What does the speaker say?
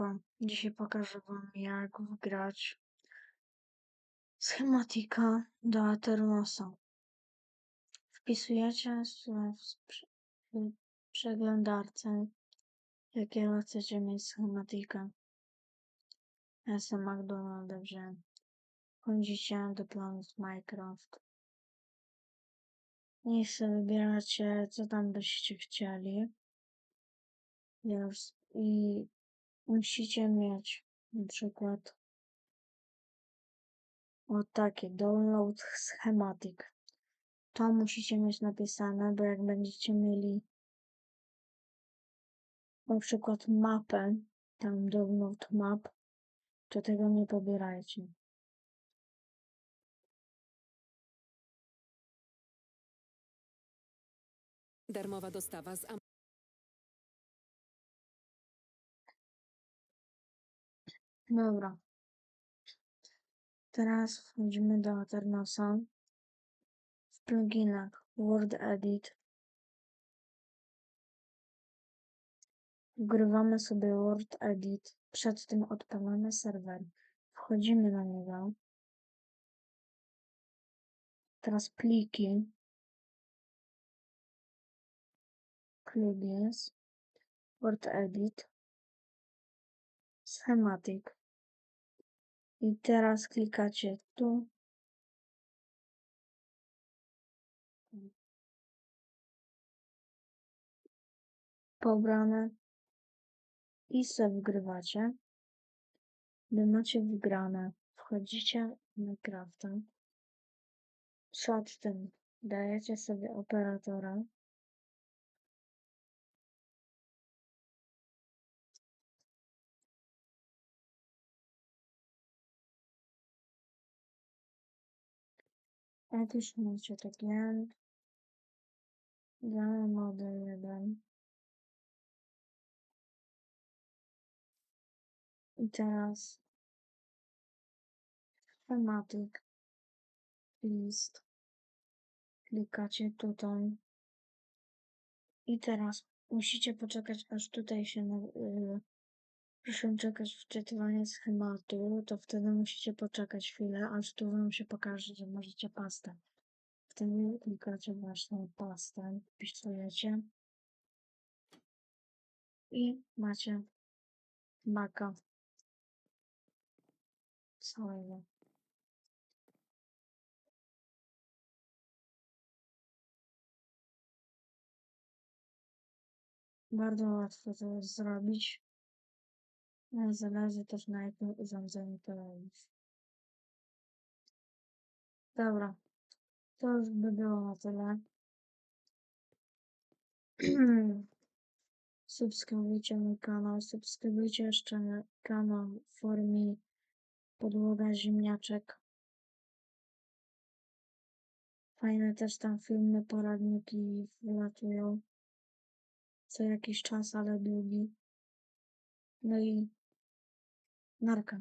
Siemanko, dzisiaj pokażę wam jak wgrać schematika do Aternosa. Wpisujecie w, przeglądarce jakiego chcecie mieć schematika. Ja sobie McDonalda wziąłem. Wchodzicie do planów Minecraft. I sobie wybieracie co tam byście chcieli. Już i musicie mieć na przykład o takie download schematic. To musicie mieć napisane, bo jak będziecie mieli na przykład mapę, tam download map, to tego nie pobierajcie. Darmowa dostawa z Dobra. Teraz wchodzimy do Aternosa. W pluginach Word Edit. Wgrywamy sobie Word Edit. Przed tym odpalamy serwer. Wchodzimy na niego. Teraz pliki. Plugins. Word Edit. Schematic. I teraz klikacie tu. Pobrane. I sobie wgrywacie. Gdy macie wygrane, wchodzicie w Minecrafta. Tym dajecie sobie operatora. Już macie takie, damy model 1. I teraz schematic list. Klikacie tutaj. I teraz musicie poczekać, aż tutaj się y, proszę czekać wczytywanie schematu, to wtedy musicie poczekać chwilę, aż tu wam się pokaże, że możecie pastę. Wtedy klikacie właśnie pastę, wpisujecie i macie maka całego. Bardzo łatwo to zrobić. No, Zależy też na jakim urządzeniu to robisz. Dobra, to już by było na tyle. Subskrybujcie mój kanał, subskrybujcie jeszcze na kanał w formie podłoga ziemniaczek. Fajne też tam filmy, poradniki wylatują co jakiś czas, ale długi. No i Narka.